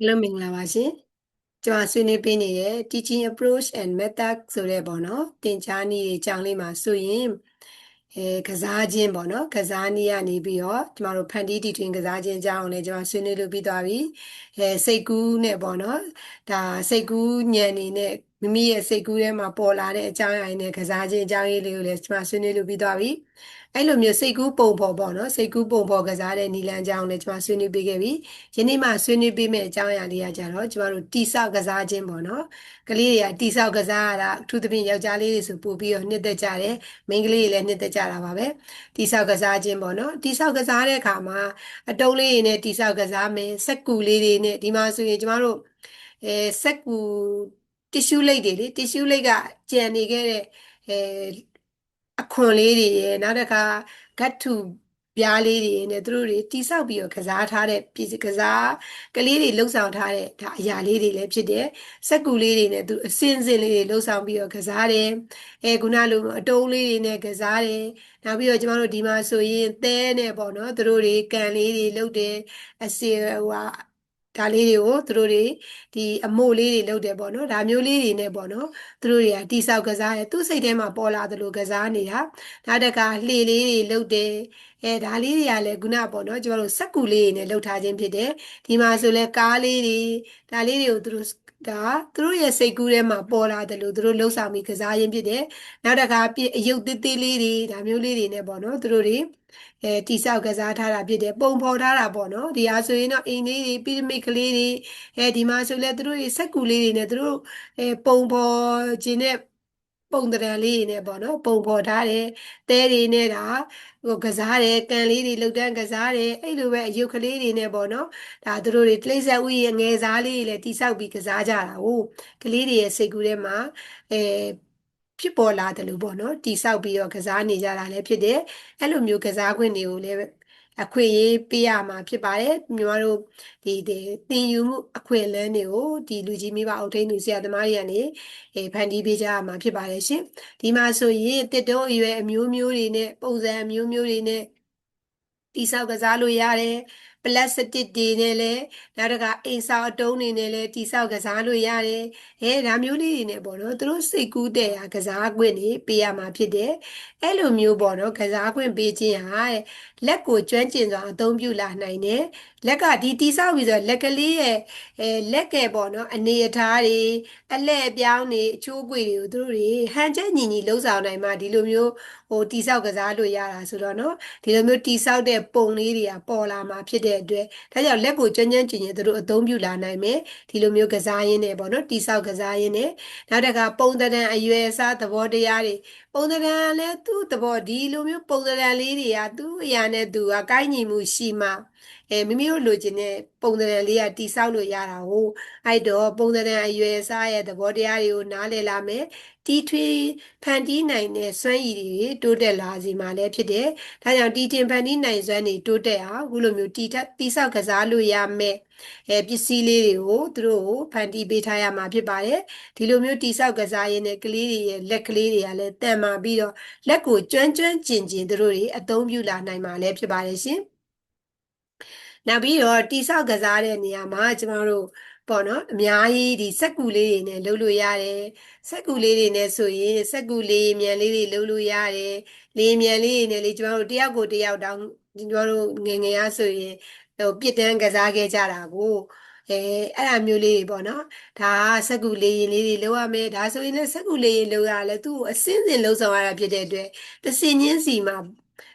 အားလုံးမင်္ဂလာပါရှင်ကျွန်တော်ဆွေးနွေးပေးနေတဲ့ teaching approach and method ဆိုတဲ့ပေါ့နော်သင်ကြားနည်းအကြောင်းလေးမှာဆိုရင်အဲကစားခြင်းပေါ့နော်ကစားနည်းကနေပြီးတော့ကျမတို့ဖန်တီးတီထွင်ကစားခြင်းအကြောင်းကိုလည်းကျွန်တော်ဆွေးနွေးလို့ပြီးသွားပြီအဲစိတ်ကူးနဲ့ပေါ့နော်ဒါစိတ်ကူးဉာဏ်နေနဲ့ မိမိရဲ့စိတ်ကူးထဲမှာပေါ်လာတဲ့အကြောင်းအရာတွေနဲ့ကစားခြင်းအကြောင်းလေးတွေကိုလည်းကျွန်တော်ဆွေးနွေးလို့ပြီးသွားပြီအဲ့လိုမျိုးစိတ်ကူးပုံဖော်ပေါ့နော်စိတ်ကူးပုံဖော်ကစားတဲ့နီလန်ကြောင်းလည်းကျွန်မဆွေးနွေးပေးခဲ့ပြီယနေ့မှဆွေးနွေးပေးမယ့်အကြောင်းအရာလေးကကြတော့ကျွန်တော်တို့တိဆောက်ကစားခြင်းပေါ့နော်ကလေးတွေကတိဆောက်ကစားရတာအထူးသဖြင့်ယောက်ျားလေးတွေဆိုပို့ပြီးတော့နှစ်သက်ကြတယ်မိန်းကလေးတွေလည်းနှစ်သက်ကြတာပါပဲတိဆောက်ကစားခြင်းပေါ့နော်တိဆောက်ကစားတဲ့အခါမှာအတုံးလေးတွေနဲ့တိဆောက်ကစားမယ်စက်ကူလေးတွေနဲ့ဒီမှာဆိုရင်ကျွန်တော်တို့အဲစက်ကူ တီရှူးလိတ်တွေလေတီရှူးလိတ်ကကြံနေခဲ့တဲ့အဲအခွန်လေးတွေရယ်နောက်တစ်ခါဂတ်ထုပြားလေးတွေနဲ့သူတို့တွေတိဆောက်ပြီးတော့ကစားထားတဲ့ပြည်ကစားကလေးတွေလှုပ်ဆောင်ထားတဲ့ဒါအရာလေးတွေလည်းဖြစ်တယ်စက်ကူလေးတွေနဲ့သူအစင်းစင်းလေးတွေလှုပ်ဆောင်ပြီးတော့ကစားတယ်အဲခုနလိုအတုံးလေးတွေနဲ့ကစားတယ်နောက်ပြီးတော့ကျမတို့ဒီမှာဆိုရင်သဲနဲ့ပေါ့နော်သူတို့တွေကန်လေးတွေလှုပ်တယ်အစီဟိုဟာ ဒါလေးတွေကိုသူတို့တွေဒီအမို့လေးတွေလုပ်တယ်ပေါ့နော်ဒါမျိုးလေးတွေနဲ့ပေါ့နော်သူတို့တွေကတိဆောက်ကစားတယ်သူ့စိတ်ထဲမှာပေါ်လာသလိုကစားနေတာနောက်တကလှေလေးတွေလုပ်တယ် အဲဒါလေးတွေကလည်းခုနပေါ့နော်ကျွန်တော်တို့စက်ကူလေးတွေနဲ့လှုပ်ထားခြင်းဖြစ်တယ်ဒီမှာဆိုလဲကားလေးတွေဒါလေးတွေကိုသူတို့ဒါသူတို့ရဲ့စိတ်ကူးထဲမှာပေါ်လာတယ်လို့သူတို့လှုပ်ဆောင်ပြီးကစားရင်းဖြစ်တယ်နောက်တခါအယုတ်သေးသေးလေးတွေဒါမျိုးလေးတွေနဲ့ပေါ့နော်သူတို့တွေအဲတိဆောက်ကစားထားတာဖြစ်တယ်ပုံဖော်ထားတာပေါ့နော်ဒီအားဆိုရင်တော့အိမ်လေးတွေပိရမစ်ကလေးတွေအဲဒီမှာဆိုလဲသူတို့တွေစက်ကူလေးတွေနဲ့သူတို့အဲပုံဖော်ခြင်းနဲ့ ပုံတံလေးတွေနဲ့ပေါ့နော်ပုံဖော်ထားတယ်တဲတွေနဲ့ဒါဟိုကစားတယ်ကန်လေးတွေလှုပ်တန်းကစားတယ်အဲ့လိုပဲအယုတ်ကလေးတွေနဲ့ပေါ့နော်ဒါသူတို့တွေတိရစ္ဆာန်ဥရဲ့ငယ်စားလေးတွေလည်းတိဆောက်ပြီးကစားကြတာဟုတ်ကလေးတွေရဲ့စိတ်ကူးထဲမှာအဲဖြစ်ပေါ်လာတယ်လို့ပေါ့နော်တိဆောက်ပြီးတော့ကစားနေကြတာလည်းဖြစ်တယ်အဲ့လိုမျိုးကစားခွင့်တွေကိုလည်း အခွင့်အရေးပေးရမှာဖြစ်ပါတယ်ညီမတို့ဒီဒီသင်ယူမှုအခွင့်အလမ်းတွေကိုဒီလူကြီးမိဘအုပ်ထိန်းသူဆရာသမားတွေကနေအဲဖန်တီးပေးကြရမှာဖြစ်ပါတယ်ရှင်ဒီမှာဆိုရင်တစ်တုံးအရွယ်အမျိုးမျိုးတွေနဲ့ပုံစံအမျိုးမျိုးတွေနဲ့တိဆောက်ကစားလို့ရတယ်ပလတ်စတစ်တွေနဲ့လည်းနောက်တကအိမ်ဆောက်အတုံးတွေနဲ့လည်းတိဆောက်ကစားလို့ရတယ်။အဲဒါမျိုးလေးတွေနဲ့ပေါ့နော်သူတို့စိတ်ကူးတဲ့ဟာကစားခွင့်တွေပေးရမှာဖြစ်တယ်။အဲ့လိုမျိုးပေါ့နော်ကစားခွင့်ပေးခြင်းဟာ လက်ကိုကျွမ်းကျင်စွာအသုံးပြုလာနိုင်တယ်။လက်ကဒီတိဆောက်ပြီးဆိုလက်ကလေးရဲ့အဲလက်ကဲပေါ့နော်အနေအထားတွေအလဲ့အပြောင်းတွေအချိုးကွေတွေကိုသူတို့တွေဟန်ချက်ညီညီလှုပ်ဆောင်နိုင်မှဒီလိုမျိုးဟိုတိဆောက်ကစားလို့ရတာဆိုတော့နော်ဒီလိုမျိုးတိဆောက်တဲ့ပုံလေးတွေကပေါ်လာမှာဖြစ်တဲ့အတွက်ဒါကြောင့်လက်ကိုကျွမ်းကျွမ်းကျင်ကျင်သူတို့အသုံးပြုလာနိုင်မယ်ဒီလိုမျိုးကစားရင်းနဲ့ပေါ့နော်တိဆောက်ကစားရင်းနဲ့နောက်တစ်ခါပုံသဏ္ဍာန်အရွယ်အစားသဘောတရားတွေပုံသဏ္ဍာန်လည်းသူ့သဘောဒီလိုမျိုးပုံသဏ္ဍာန်လေးတွေကသူ့အရာနဲ့သူကကိုင်းညီမှုရှိမှ အဲမိမိတို့လိုချင်တဲ့ပုံသဏ္ဍာန်လေးကတိဆောက်လို့ရတာဟုတ်အဲ့တော့ပုံသဏ္ဍာန်အရွယ်အစားရဲ့သဘောတရားတွေကိုနားလည်လာမယ်တီထွေဖန်တီးနိုင်တဲ့စွမ်းရည်တွေတိုးတက်လာစေမှာလည်းဖြစ်တယ်။ဒါကြောင့်တီတင်ဖန်တီးနိုင်စွမ်းတွေတိုးတက်အောင်အခုလိုမျိုးတီတီဆောက်ကစားလို့ရမယ်။အဲပစ္စည်းလေးတွေကိုသူတို့ကိုဖန်တီးပေးထားရမှာဖြစ်ပါတယ်။ဒီလိုမျိုးတီဆောက်ကစားရင်းနဲ့ကလေးတွေရဲ့လက်ကလေးတွေကလည်းတန်မာပြီးတော့လက်ကိုကျွမ်းကျွမ်းကျင်ကျင်သူတို့တွေအသုံးပြုလာနိုင်မှာလည်းဖြစ်ပါတယ်ရှင်။ နောက်ပြီးတော့တိဆောက်ကစားတဲ့နေရာမှာကျမတို့ပေါ့နော်အများကြီးဒီစက်ကူလေးတွေနဲ့လှုပ်လို့ရတယ်စက်ကူလေးတွေနဲ့ဆိုရင်စက်ကူလေးမြန်လေးတွေလှုပ်လို့ရတယ်လေးမြန်လေးတွေနဲ့လေကျွန်တော်တို့တယောက်ကိုတယောက်တောင်ကျွန်တော်တို့ငငယ်ရဆိုရင်ဟိုပြစ်တန်းကစားခဲ့ကြတာကိုအဲအဲ့အမျိုးလေးတွေပေါ့နော်ဒါစက်ကူလေးရင်လေးတွေလောက်ရမယ်ဒါဆိုရင်လည်းစက်ကူလေးရင်လောက်ရလဲသူ့ကိုအစင်းစင်လှုပ်ဆောင်ရတာဖြစ်တဲ့အတွက်တစင်ချင်းစီမှာ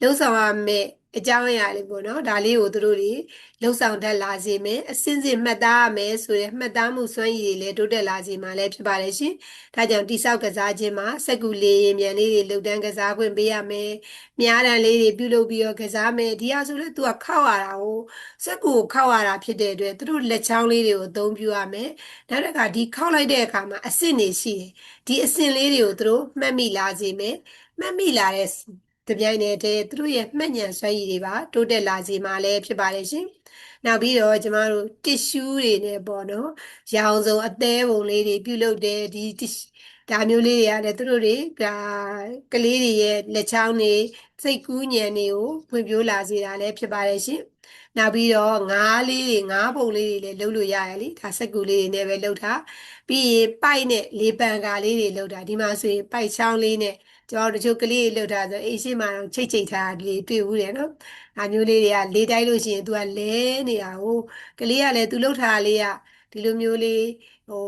လှုပ်ဆောင်ရမယ် အကြောင်းအရာလေးပေါ့နော်ဒါလေးကိုသူတို့တွေလှုပ်ဆောင်တတ်လာစေမယ်အစင်းစင်မှတ်သားရမယ်ဆိုရင်မှတ်သားမှုစွမ်းရည်တွေလည်းတိုးတက်လာစေမှာလည်းဖြစ်ပါတယ်ရှင်ဒါကြောင့်တိဆောက်ကစားခြင်းမှာစက်ကူလေးရင်မြန်လေးတွေလှုပ်တန်းကစားခွင့်ပေးရမယ်မြားတန်လေးတွေပြုလုပ်ပြီးတော့ကစားမယ်ဒီဟာဆိုလဲ तू ကခောက်ရတာကိုစက်ကူကိုခောက်ရတာဖြစ်တဲ့အတွက်သူတို့လက်ချောင်းလေးတွေကိုအသုံးပြုရမယ်နောက်တစ်ခါဒီခောက်လိုက်တဲ့အခါမှာအဆင့်တွေရှိတယ်ဒီအဆင့်လေးတွေကိုသူတို့မှတ်မိလာစေမယ်မှတ်မိလာတဲ့ တပြိုင်တည်းတည်းသူတို့ရဲ့မှတ်ဉာဏ်စွမ်းရည်တွေပါတိုးတက်လာစေမှာလည်းဖြစ်ပါတယ်ရှင်။နောက်ပြီးတော့ကျမတို့တစ်ရှူးတွေနဲ့ပေါ့နော်။ရောင်စုံအသေးပုံလေးတွေပြုလုပ်တယ်ဒီ ဒါမျိုးလေးတွေကလည်းသူတို့တွေဒါကလေးတွေရဲ့လက်ချောင်းတွေစိတ်ကူးညံတွေကိုဖွံ့ဖြိုးလာစေတာလည်းဖြစ်ပါတယ်ရှင်နောက်ပြီးတော့ငါးလေးတွေငါးပုံလေးတွေလည်းလုပ်လို့ရရလေဒါစက်ကူလေးတွေနဲ့ပဲလုပ်တာပြီးရင်ပိုက်နဲ့လေပန်ကာလေးတွေလုပ်တာဒီမှာဆိုရင်ပိုက်ချောင်းလေးနဲ့ကျွန်တော်တို့တချို့ကလေးတွေလုပ်တာဆိုအိမ်ရှိမှတော့ချိတ်ချိတ်ထားတာလေးတွေ့ဘူးတယ်နော်။ဒါမျိုးလေးတွေကလေးတိုက်လို့ရှိရင် तू ကလဲနေတာဟိုကလေးကလည်း तू လှုပ်ထားတာလေးကဒီလိုမျိုးလေးဟို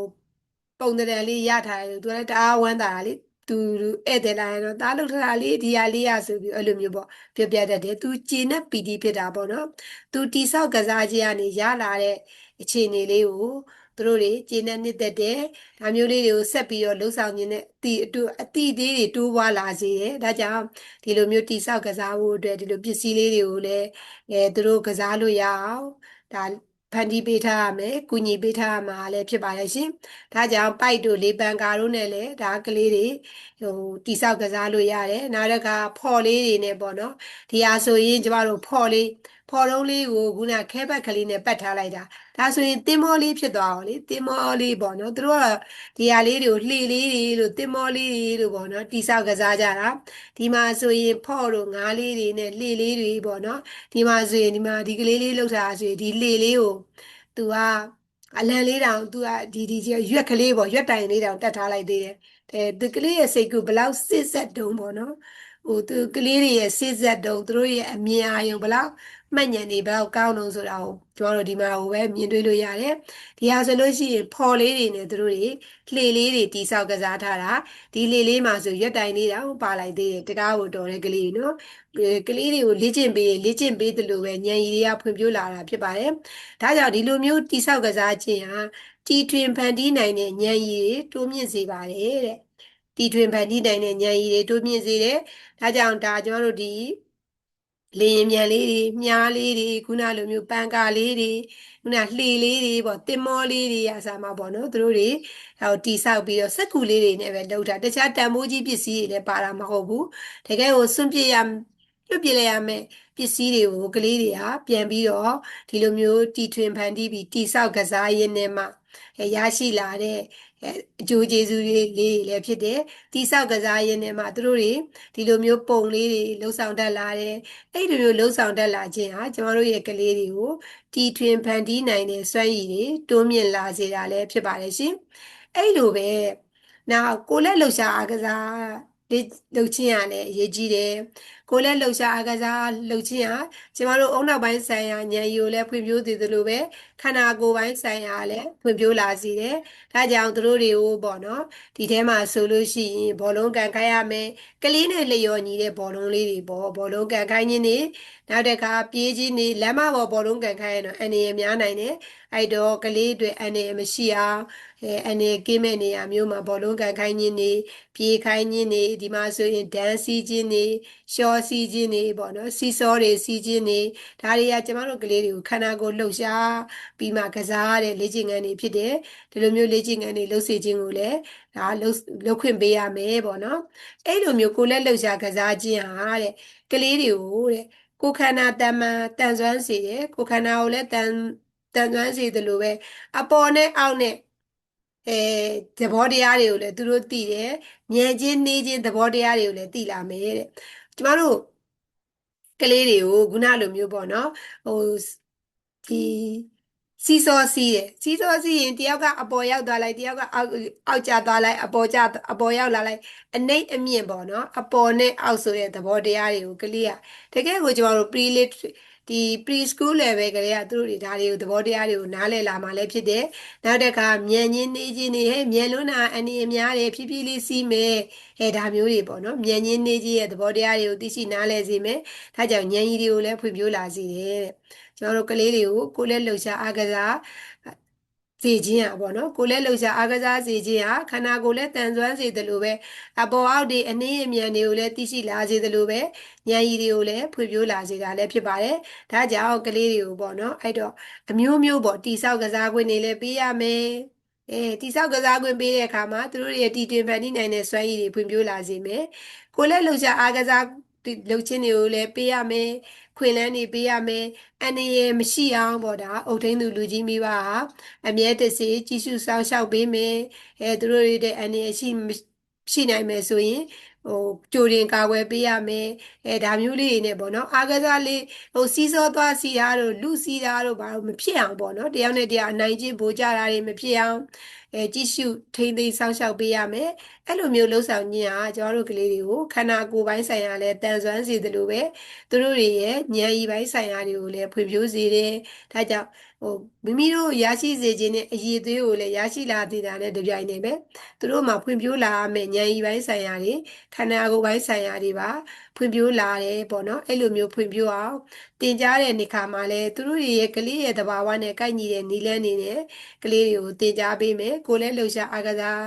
ပုံတံလေးရထားတယ် तू လည်းတအားဝမ်းသာတာလေသူဧည့်သည်လာရင်တော့တားလို့ထတာလေးဒီဟာလေးရဆိုပြီးအဲ့လိုမျိုးပေါ့ပြပြတတ်တယ်သူကျေနပ်ပီတိဖြစ်တာပေါ့နော်သူတိဆောက်ကစားခြင်းကနေရလာတဲ့အခြေအနေလေးကိုသူတို့တွေကျေနပ်နှစ်သက်တယ်ဒါမျိုးလေးတွေကိုဆက်ပြီးတော့လှုပ်ဆောင်ခြင်းနဲ့အတီအတူအတီသေးတွေတိုးပွားလာစေတယ်ဒါကြောင့်ဒီလိုမျိုးတိဆောက်ကစားဖို့အတွက်ဒီလိုပစ္စည်းလေးတွေကိုလည်းအဲသူတို့ကစားလို့ရအောင်ဒါ ဖန်တီးပေးထားရမယ်၊ကုညီပေးထားရမှာလည်းဖြစ်ပါတယ်ရှင်။ဒါကြောင့်ပိုက်တို့လေပန်ကာတို့နဲ့လည်းဒါကလေးတွေဟိုတိဆောက်ကစားလို့ရတယ်။နောက်တစ်ခါဖော်လေးတွေနဲ့ပေါ့နော်။ဒီဟာဆိုရင်ကျမတို့ဖော်လေး ဖော်တုံးလေးကိုခုနခဲဘက်ကလေးနဲ့ပတ်ထားလိုက်တာဒါဆိုရင်တင်မောလေးဖြစ်သွားအောင်လေတင်မောလေးပေါ့နော်သူတို့ကဒီဟာလေးတွေကိုလှေလေးတွေလို့တင်မောလေးတွေလို့ပေါ့နော်တိဆောက်ကစားကြတာဒီမှာဆိုရင်ဖော့တို့ငါးလေးတွေနဲ့လှေလေးတွေပေါ့နော်ဒီမှာဆိုရင်ဒီမှာဒီကလေးလေးလောက်ထားဆိုရင်ဒီလှေလေးကိုသူကအလံလေးတောင်သူကဒီဒီရွက်ကလေးပေါ့ရွက်တိုင်လေးတောင်တက်ထားလိုက်သေးတယ်အဲသူကလေးရဲ့စိတ်ကူဘလောက်စစ်ဆက်တုံးပေါ့နော် ဟိုသူကလေးတွေရဲ့စစ်ဆက်တုံးသူတို့ရဲ့အမြင်အာရုံဘလောက်မှတ်ဉာဏ်တွေဘယ်လောက်ကောင်းလို့ဆိုတာကိုကျွန်တော်တို့ဒီမှာဟိုပဲမြင်တွေ့လို့ရတယ်ဒီဟာဆိုလို့ရှိရင်ဖော်လေးတွေနဲ့သူတို့တွေလှေလေးတွေတိဆောက်ကစားထားတာဒီလှေလေးမှာဆိုရွက်တိုင်လေးတောင်ပါလိုက်သေးတယ်တကားကိုတော်တဲ့ကလေးနော်ကလေးတွေကိုလေ့ကျင့်ပေးလေ့ကျင့်ပေးသလိုပဲဉာဏ်ရည်တွေကဖွံ့ဖြိုးလာတာဖြစ်ပါတယ်ဒါကြောင့်ဒီလိုမျိုးတိဆောက်ကစားခြင်းဟာတီထွင်ဖန်တီးနိုင်တဲ့ဉာဏ်ရည်တွေတိုးမြင့်စေပါတယ်တဲ့ တီထွင်ဖန်တီးနိုင်တဲ့ဉာဏ်ရည်တွေတိုးမြင့်စေတယ်ဒါကြောင့်ဒါကျွန်တော်တို့ဒီလေရင်မြန်လေးတွေမြားလေးတွေခုနလိုမျိုးပန်ကာလေးတွေခုနလှေလေးတွေပေါ့တင်မောလေးတွေအစားမှာပေါ့နော်သူတို့တွေဟိုတီဆောက်ပြီးတော့စက်ကူလေးတွေနဲ့ပဲလုပ်တာတခြားတန်ဖိုးကြီးပစ္စည်းတွေလည်းပါတာမဟုတ်ဘူးတကယ်ကိုစွန့်ပြစ်ရလွတ်ပြလိုက်ရမယ်ပစ္စည်းတွေကိုကလေးတွေကပြန်ပြီးတော့ဒီလိုမျိုးတီထွင်ဖန်တီးပြီးတီဆောက်ကစားရင်းနဲ့မှရရှိလာတဲ့ အကျိုးကျေးဇူးလေးလေးလည်းဖြစ်တယ်တိဆောက်ကစားရင်းနဲ့မှသူတို့တွေဒီလိုမျိုးပုံလေးတွေလှုပ်ဆောင်တတ်လာတယ်အဲ့ဒီလိုလှုပ်ဆောင်တတ်လာခြင်းဟာကျမတို့ရဲ့ကလေးတွေကိုတီထွင်ဖန်တီးနိုင်တဲ့စွမ်းရည်တွေတိုးမြင့်လာစေတာလည်းဖြစ်ပါတယ်ရှင်အဲ့လိုပဲနောက်ကိုလက်လှုပ်ရှားအားကစားလှုပ်ခြင်းရလည်းအရေးကြီးတယ် ကိုလည်းလှုပ်ရှားအားကစားလှုပ်ခြင်းဟာကျမတို့အုံနောက်ပိုင်းဆိုင်ရာဉာဏ်ရည်ကိုလည်းဖွံ့ဖြိုးသေးသလိုပဲခန္ဓာကိုယ်ပိုင်းဆိုင်ရာလည်းဖွံ့ဖြိုးလာစေတယ်။ဒါကြောင့်သူတို့တွေကိုပေါ့နော်ဒီထဲမှာဆိုလို့ရှိရင်ဘောလုံးကန်ခိုင်းရမယ်။ကလေးနဲ့လျော်ညီတဲ့ဘောလုံးလေးတွေပေါ့ဘောလုံးကန်ခိုင်းခြင်းတွေနောက်တစ်ခါပြေးခြင်းတွေလမ်းမပေါ်ဘောလုံးကန်ခိုင်းရတော့အနေရများနိုင်တယ်။အဲ့တော့ကလေးတွေအနေရမရှိအောင်အဲအနေကင်းမဲ့နေရာမျိုးမှာဘောလုံးကန်ခိုင်းခြင်းတွေပြေးခိုင်းခြင်းတွေဒီမှာဆိုရင်ဒန်းစီခြင်းတွေရှော့စီခြင်းတွေပေါ့နော်စီစောတွေစီခြင်းတွေဒါတွေကကျမတို့ကလေးတွေကိုခန္ဓာကိုယ်လှုပ်ရှားပြီးမှကစားရတဲ့လေ့ကျင့်ခန်းတွေဖြစ်တယ်ဒီလိုမျိုးလေ့ကျင့်ခန်းတွေလုပ်စေခြင်းကိုလည်းဒါလုပ်လုပ်ခွင့်ပေးရမယ်ပေါ့နော်အဲ့လိုမျိုးကိုယ်လက်လှုပ်ရှားကစားခြင်းဟာတဲ့ကလေးတွေကိုတဲ့ကိုခန္ဓာတမန်တန်ဆွမ်းစေတယ်ကိုခန္ဓာကိုလည်းတန်တန်ဆွမ်းစေတယ်လို့ပဲအပေါ်နဲ့အောက်နဲ့အဲသဘောတရားတွေကိုလည်းသူတို့သိတယ်ဉာဏ်ချင်းနှေးချင်းသဘောတရားတွေကိုလည်းသိလာမယ်တဲ့ ကျမတို့ကလေးတွေကိုခုနလိုမျိုးပေါ့နော်ဟိုဒီစီစောစီးတယ်စီစောစီးရင်တယောက်ကအပေါ်ရောက်သွားလိုက်တယောက်ကအောက်အောက်ကျသွားလိုက်အပေါ်ကျအပေါ်ရောက်လာလိုက်အနှိမ့်အမြင့်ပေါ့နော်အပေါ်နဲ့အောက်ဆိုတဲ့သဘောတရားတွေကိုကလေးကတကယ်ကိုကျမတို့ pre lit ဒီ pre school level ကလေးကသူတို့တွေဒါတွေကိုသဘောတရားတွေကိုနားလည်လာမှလည်းဖြစ်တယ်နောက်တစ်ခါမြန်ချင်းနေချင်းနေဟဲ့မြန်လွန်းတာအနေအများတယ်ဖြည်းဖြည်းလေးစီးမယ်ဟဲ့ဒါမျိုးတွေပေါ့နော်မြန်ချင်းနေချင်းရဲ့သဘောတရားတွေကိုသိရှိနားလည်စေမယ်ဒါကြောင့်ဉာဏ်ရည်တွေကိုလည်းဖွံ့ဖြိုးလာစေတယ်တဲ့ကျွန်တော်တို့ကလေးတွေကိုကိုယ်လက်လှုပ်ရှားအားကစား စေခြင်းอ่ะပေါ့နော်ကိုလည်းလှုပ်ရှားအားကစားစေခြင်းဟာခန္ဓာကိုယ်လည်းတန်ဆွမ်းစေသလိုပဲအပေါ်အောက်တွေအနည်းအမြန်တွေကိုလည်းသိရှိလာစေသလိုပဲဉာဏ်ရည်တွေကိုလည်းဖွံ့ဖြိုးလာစေတာလည်းဖြစ်ပါတယ်ဒါကြောင့်ကလေးတွေကိုပေါ့နော်အဲ့တော့အမျိုးမျိုးပေါ့တိဆောက်ကစားခွင့်တွေလည်းပေးရမယ်အဲတိဆောက်ကစားခွင့်ပေးတဲ့အခါမှာသူတို့ရဲ့တီတွင်ဖန်တီးနိုင်တဲ့စွမ်းရည်တွေဖွံ့ဖြိုးလာစေမယ်ကိုလည်းလှုပ်ရှားအားကစား လှုပ်ချင်းတွေကိုလည်းပေးရမယ်ခွင့်လန်းတွေပေးရမယ်အနေရမရှိအောင်ပေါ့ဒါအုတ်ထင်းသူလူကြီးမိဘဟာအမြဲတစေကြီးစုစောင်းရှောက်ပေးမယ်အဲသူတို့တွေတဲ့အနေရရှိရှိနိုင်မယ်ဆိုရင်ဟိုကြိုတင်ကာကွယ်ပေးရမယ်အဲဒါမျိုးလေးတွေနဲ့ပေါ့နော်အားကစားလေးဟိုစီးစောသွားစီတာတို့လူစီတာတို့ဘာလို့မဖြစ်အောင်ပေါ့နော်တယောက်နဲ့တယောက်အနိုင်ကျင့်ပို့ကြတာတွေမဖြစ်အောင် အဲကြည့်ရှုထိမ့်သိမ်းစောင့်ရှောက်ပေးရမယ်အဲ့လိုမျိုးလှုပ်ဆောင်ခြင်းဟာကျွန်တော်တို့ကလေးတွေကိုခန္ဓာကိုယ်ပိုင်းဆိုင်ရာလည်းတန်ဆွမ်းစေတယ်လို့ပဲသူတို့တွေရဲ့ဉာဏ်ရည်ပိုင်းဆိုင်ရာတွေကိုလည်းဖွံ့ဖြိုးစေတယ်ဒါကြောင့်ဟိုမိမိတို့ရရှိစေခြင်းနဲ့အည်သွေးကိုလည်းရရှိလာသေးတာနဲ့တပြိုင်နက်ပဲသူတို့မှာဖွံ့ဖြိုးလာမယ့်ဉာဏ်ရည်ပိုင်းဆိုင်ရာတွေခန္ဓာကိုယ်ပိုင်းဆိုင်ရာတွေပါ ဖွံ့ဖြိုးလာတယ်ပေါ့နော်အဲ့လိုမျိုးဖွံ့ဖြိုးအောင်တင်ကြားတဲ့နေခါမှာလည်းသူတို့ရဲ့ကလေးရဲ့တဘာဝနဲ့ကိုက်ညီတဲ့နီလန်းနေနဲ့ကလေးတွေကိုတင်ကြားပေးမယ်ကိုယ်လည်းလှူရှာအားကစား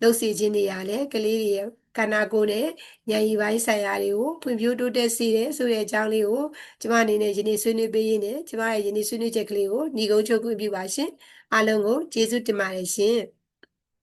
လှုပ်စီခြင်းတွေရလဲကလေးတွေရဲ့ခန္ဓာကိုယ်နဲ့ဉာဏ်ရည်ပိုင်းဆိုင်ရာတွေကိုဖွံ့ဖြိုးတိုးတက်စေတယ်ဆိုတဲ့အကြောင်းလေးကိုကျမအနေနဲ့ယနေ့ဆွေးနွေးပေးရင်းနဲ့ကျမရဲ့ယနေ့ဆွေးနွေးချက်ကလေးကိုညီကုန်းချုပ်ခွင့်ပြုပါရှင်အားလုံးကိုကျေးဇူးတင်ပါတယ်ရှင်